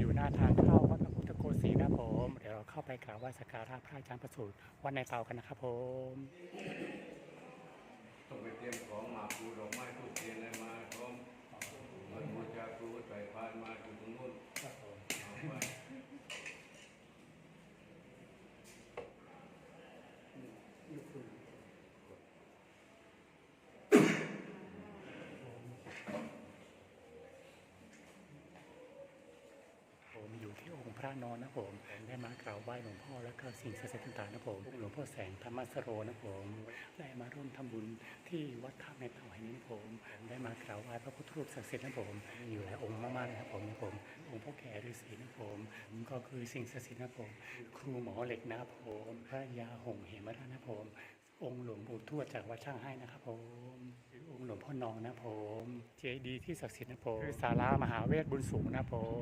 อยู่หน้าทางเข้าวัดพระพุทธโกศีนะครับผม เดี๋ยวเราเข้าไปกราบไหว้สักการะพระอาจารย์ประสูติวัดในเตากันนะครับผม ต้องไปเตรียมของมาปูดอกไม้ทูบเทียนอะไรมาพร้อมมันบูชาครูใส่พานมาอยู่ตรงนู้นเอาไป ผมอยู่ ที่องค์พระนอนนะผมผมได้มากราบไหว้หลวงพ่อแล้วก็สิ่งศักดิ์สิทธิ์ต่างๆนะผมหลวงพ่อแสงธรรมสโรนะผมได้มาร่วมทำบุญที่วัดท่าในเต่าแห่งนี้นะผมได้มากราบไหว้พระพุทธรูปศักดิ์สิทธิ์นะผมอยู่หลายองค์มากๆเลยครับผมนะผมองค์พ่อแก่ฤาษีนะผมก็คือสิ่งศักดิ์สิทธิ์นะผมครูหมอเหล็กนะผมพระยาหงส์เหมราชนะผมองค์หลวงปู่ทวดจากวัดช่างให้นะครับผมองค์หลวงพ่อนองนะผม เจดีย์ที่ศักดิ์สิทธิ์นะผมคือศาลามหาเวทบุญสูงนะผม